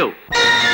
Valeu!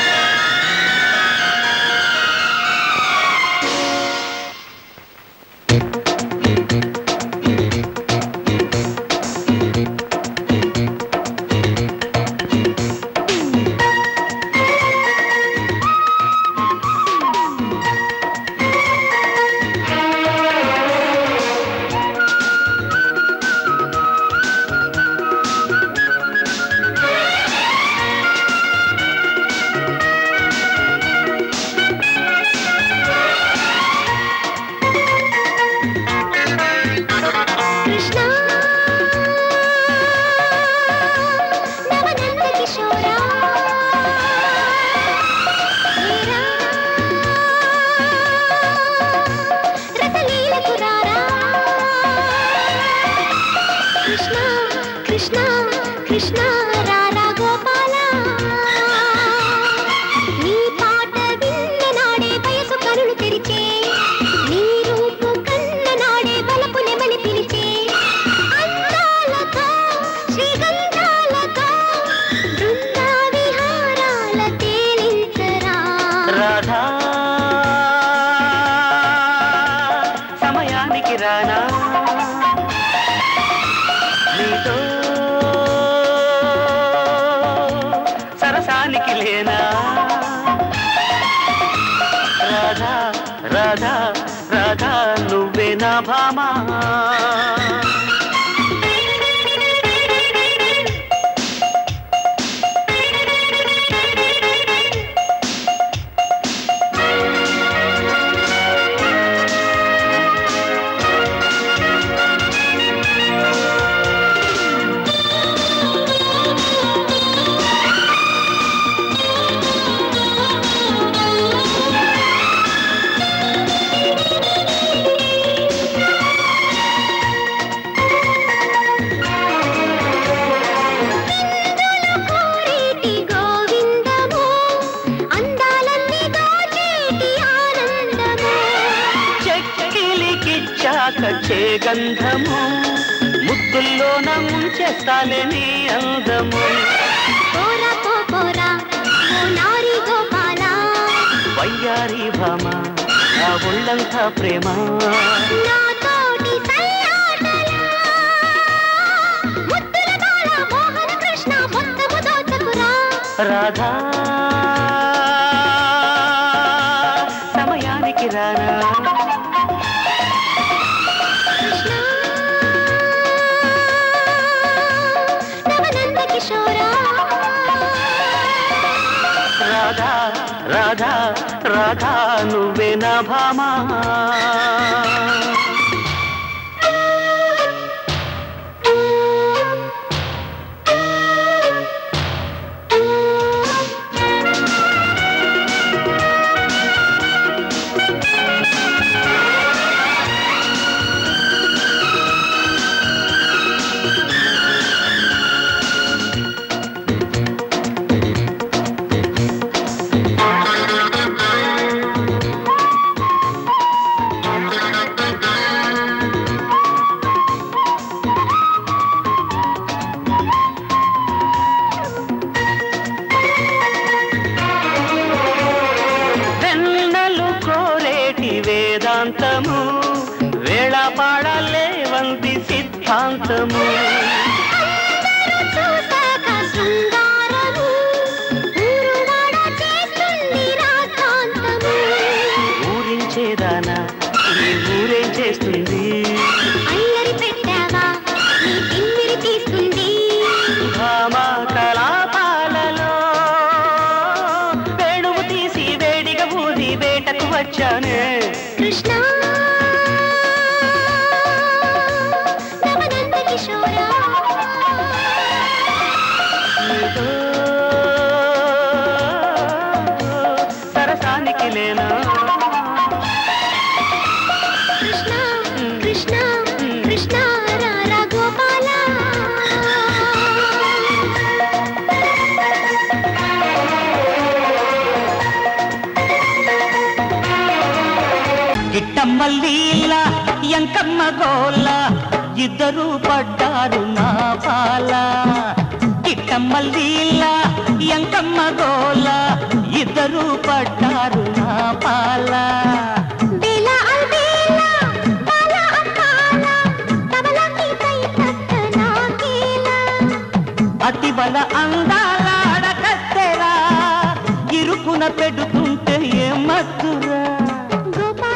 రానా? నీతో సరసానికి లేనా? రాధా రాధా రాధా నువ్వే నా భామా? చెక్కిలికిచ్చాక చేగంధము ముద్దుల్లోన ముంచేస్తాలే నీ అందము. వయ్యారి భామ నా ఒళ్ళంతా ప్రేమ. రాధా సమయానికి రానా. రాధా రాధా రాధా నువ్వే నా భామా. వేదాంతము వేళపాడలే వంది సిద్ధాంతము. ఊరించేదానా? ఈ ఊరేం చేస్తుంది? తీసి వేడిగా వచ్చానే. కృష్ణ నవనంద కిశోరా నీతో సరసానికి లేనా గిట్టమ్మ లీల ఎంకమ్మ గోల ఇద్దరు పడ్డారు నా పాల. గిట్ట ఎమ్మల్లీల ఎంకమ్మ గోల ఇద్దరు పడ్డారు నా పాల. అతి బల అందాల అడకత్తెరా ఇరుకున పెడుతూ